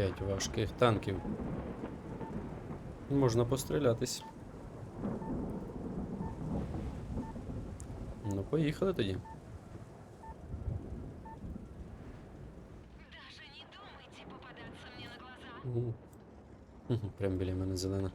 П'ять важких танків. Можна пострілятись. Ну, поїхали тоді. Даже не думайте попадаться мне на глаза. Прям біля мене зелена.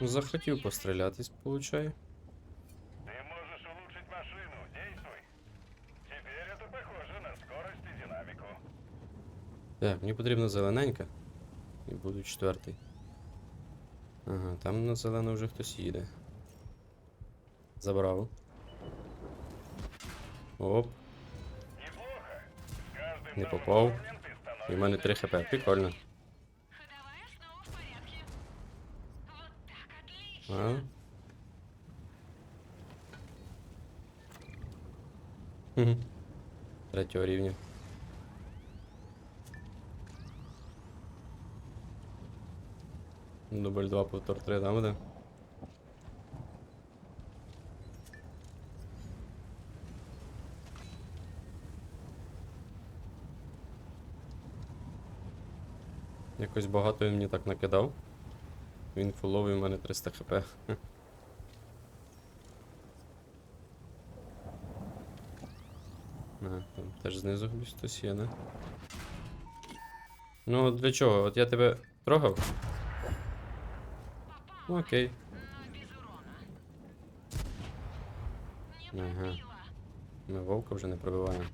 захотів пострілятись, получаю. Ты можешь улучшить машину. Действуй. Теперь это похоже на скорость и динамику. Так, мені потрібна зелененька. І буду четвертий. Ага, там на зелену вже хтось їде. Забрав. Оп, Неплохо. С каждым Не новым попал. уровнем ты становишься і в мене 3 хп. Прикольно. А? Третього рівня. Дубль 2, повтор 3, да, буде? Якось багато він мені так накидав. Він фуловий у мене 300 хп. А, там теж знизу хтось є, не? Ну, для чого? От я тебе трогав? Ну, окей. Ага. Ми вовка вже не пробиваємо.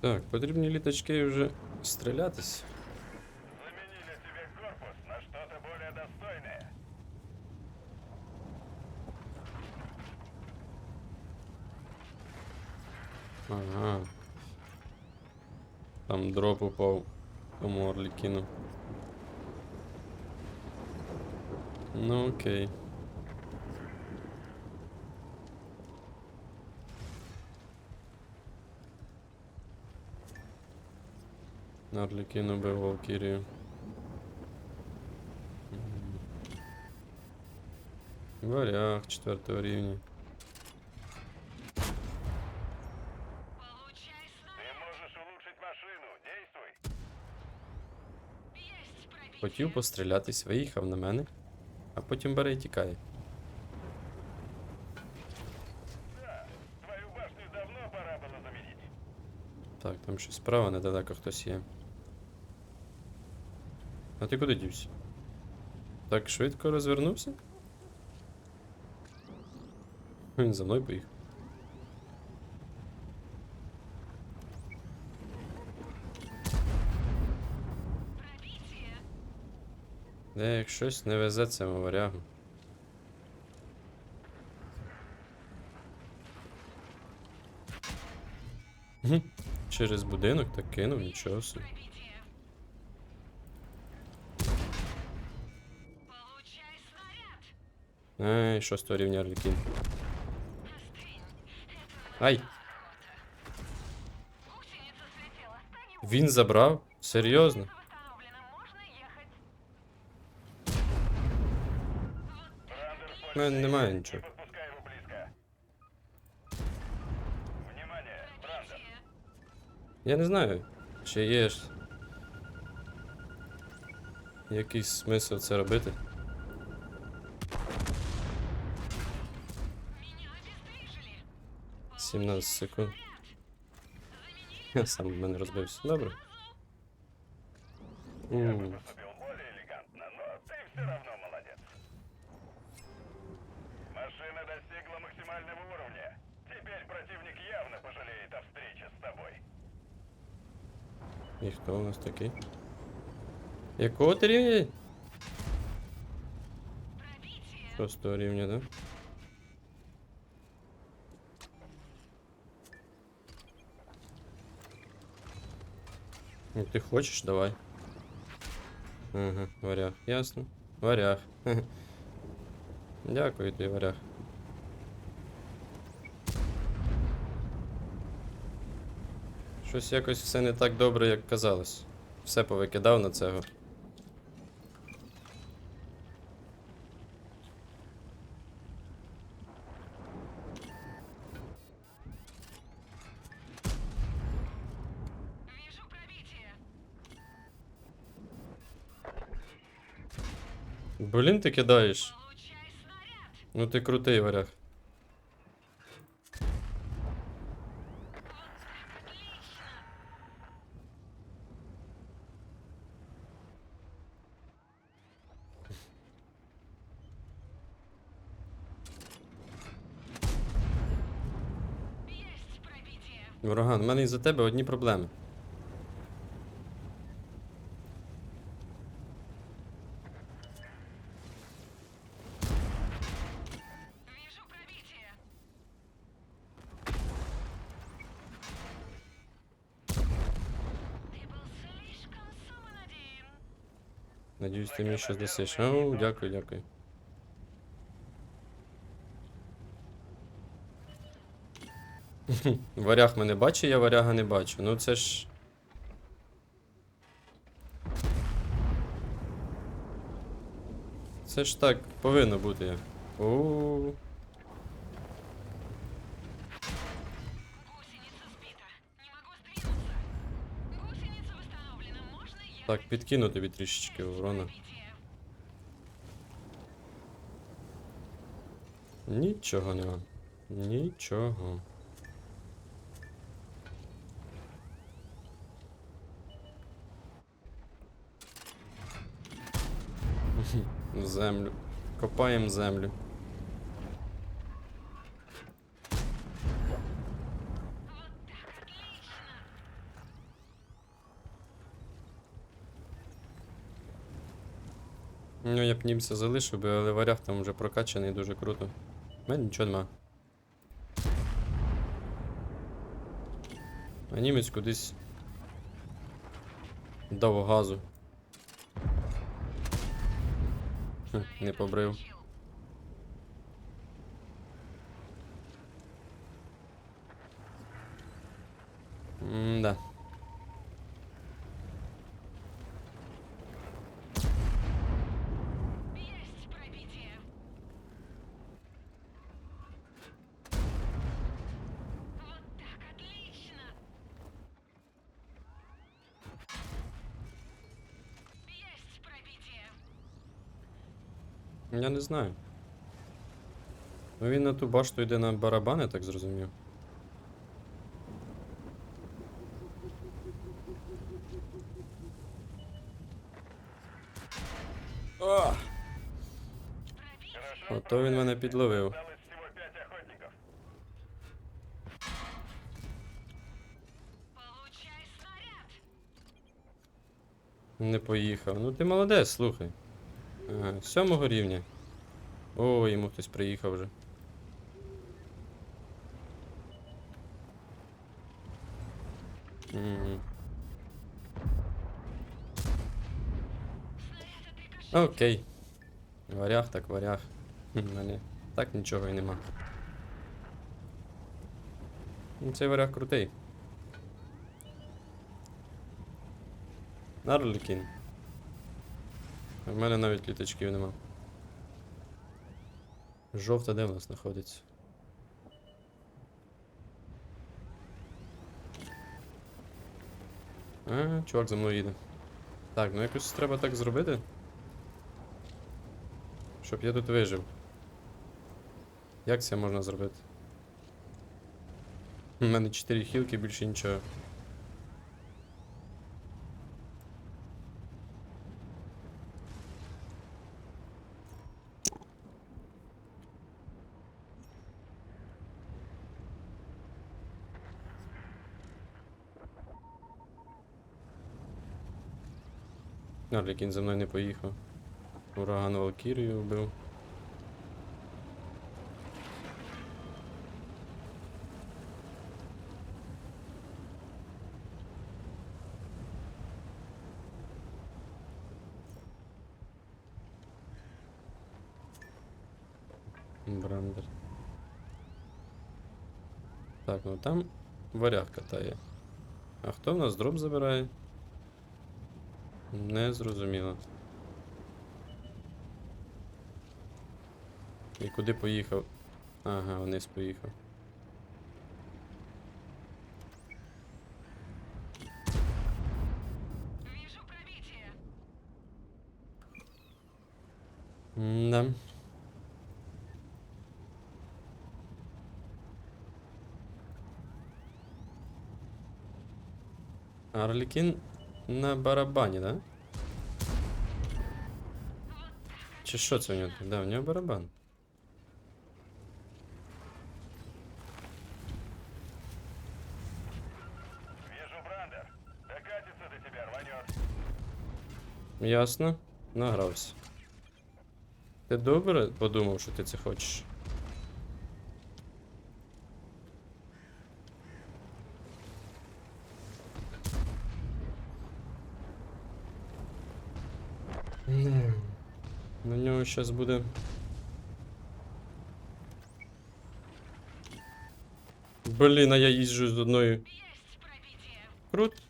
Так, потрібні літачки вже стрілятись. Заменили тебе корпус на что-то более достойное. Ага. Там дроп упав. Тому Орлі кинув. Ну окей. Можешь улучшить машину. Действуй. Есть пробитие. Хотів пострілятись, виїхав на мене, а потім бере і тікає. Так, там щось справа недалеко хтось є. А ти куди дівся? Так швидко розвернувся? Він за мною поїхав. Де як щось не везе цьому варягу. Через будинок так кинув, нічого собі. Ай, шостого рівня. Это Ай! Він забрав? Серйозно? У мене немає нічого. Я не знаю, чи є ж якийсь смисл це робити. 17 секунд. Снаряд. Заменили Я сам в мене розбився. Добре. Я бы М. поступил более элегантно, но ты все равно молодец. Машина достигла максимального уровня. Теперь противник явно пожалеет о встрече с тобой. І хто у нас такий? Якого ти рівня? Пробитие. Шостого рівня, да? Ну ти хочеш, давай. Угу, варяг, ясно. Варяг. Дякую ти варяг. Щось якось все не так добре, як казалось. Все повикидав на цього. Вижу пробитие. Блін, ти кидаєш. Ну ти крутий варяг. Ураган, у мене із-за тебе одні проблеми. Вижу пробитие. Ты был слишком самонадеян. Надіюсь, ти мені щось досиш. О, дякую, дякую. Варяг мене бачить, я варяга не бачу. Ну це ж. Це ж так повинно бути. О, так, підкину тобі трішечки урона. Нічого нема. Нічого. Землю. Копаємо землю. Ну, я б німця залишив би, але варяг там вже прокачаний дуже круто. У мене нічого нема. А німець кудись дав газу. Хм, не побрив. М-да. Есть пробитие. Вот так, отлично. Есть пробитие. Я не знаю. Ну він на ту башту йде на барабани, так зрозумів. О! Ото він мене підловив. Не поїхав. Ну ти молодець, слухай. Сьомого рівня. О, йому хтось приїхав вже. Окей. Варяг так варяг. Мене так нічого й нема. Ну, цей варяг крутий. Нарлікін. У мене навіть літачків нема. Жовта де в нас знаходиться? А, чувак за мною їде. Так, ну якось треба так зробити. Щоб я тут вижив. Як це можна зробити? У мене 4 хілки, більше нічого. Арлікін за мною не поїхав. Ураган Валкірію вбив. Брандер. Так, ну там варяг катає. А хто в нас дроп забирає? Не зрозуміло. І куди поїхав? Ага, вниз поїхав. Вижу пробитие. Да. Арлікін на барабані, да? Чи що це у нього? Да, у нього барабан. Вижу Брандер. Докатится до тебя, рванет. Ясно. Награвся. Ти добре подумав, що ти це хочеш? На нього зараз буде. Блін, а я їжджу з одною. Крут.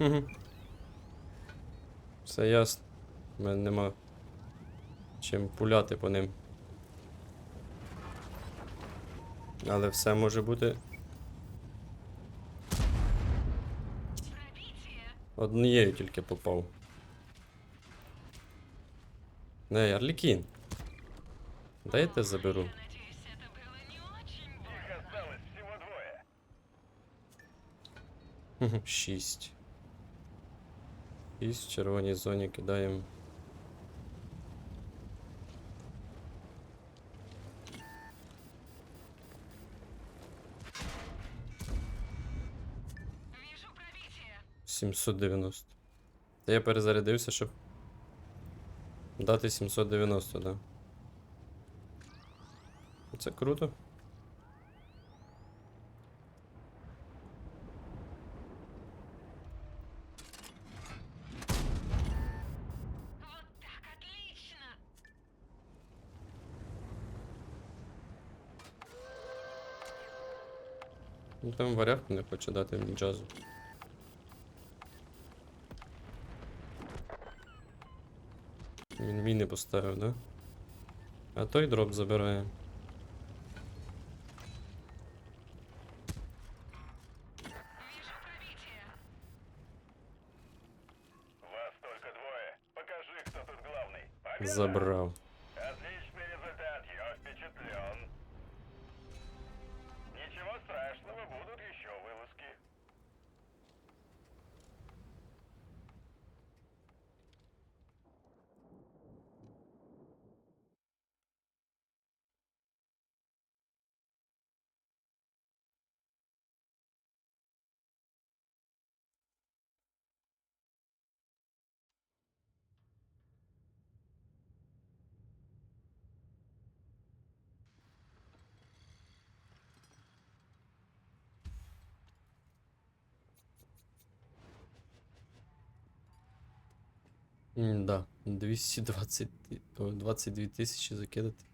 Угу. Все ясно. У мене нема чим пуляти по ним. Але все може бути однією тільки попав. Не, Арлікін. Дайте заберу. Шість. Шість в червоній зоні кидаємо. Вижу пробитие. 790. Та я перезарядився, щоб дати 790, да. Це круто. Ну там варяг не хоче дати мені джазу. Міни поставив, да? А той дроп забирає. Вижу Да, 220, ти- о, 22 тисячі закидати.